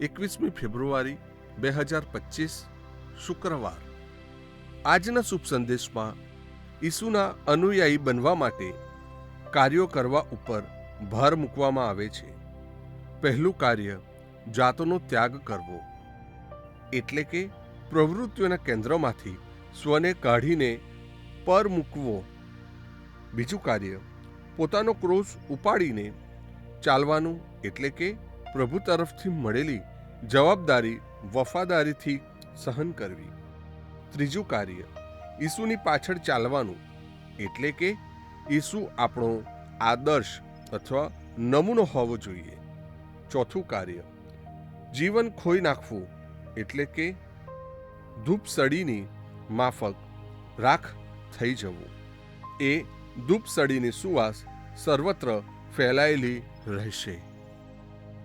એકવીસમી ફેબ્રુઆરી બે હજાર પચીસ શુક્રવાર. આજના શુભ સંદેશમાં ઈસુના અનુયાયી બનવા માટે કાર્યો કરવા ઉપર ભાર મૂકવામાં આવે છે. પહેલું કાર્ય જાતોનો ત્યાગ કરવો. એટલે કે પ્રવૃત્તિઓના કેન્દ્રમાંથી સ્વને કાઢીને પર મૂકવો. બીજું કાર્ય પોતાનો ક્રોસ ઉપાડીને ચાલવાનું એટલે કે પ્રભુ તરફથી મળેલી જવાબદારી, વફાદારીથી સહન કરવી. ત્રીજું કાર્ય, ઈસુની પાછળ ચાલવાનું, એટલે કે ઈસુ આપણો આદર્શ અથવા નમૂનો હોવો જોઈએ. ચોથું કાર્ય, જીવન ખોઈ નાખવું, એટલે કે ધૂપ સડીની માફક રાખ થઈ જવું. એ ધૂપ સડીની સુવાસ સર્વત્ર ફેલાયેલી રહેશે.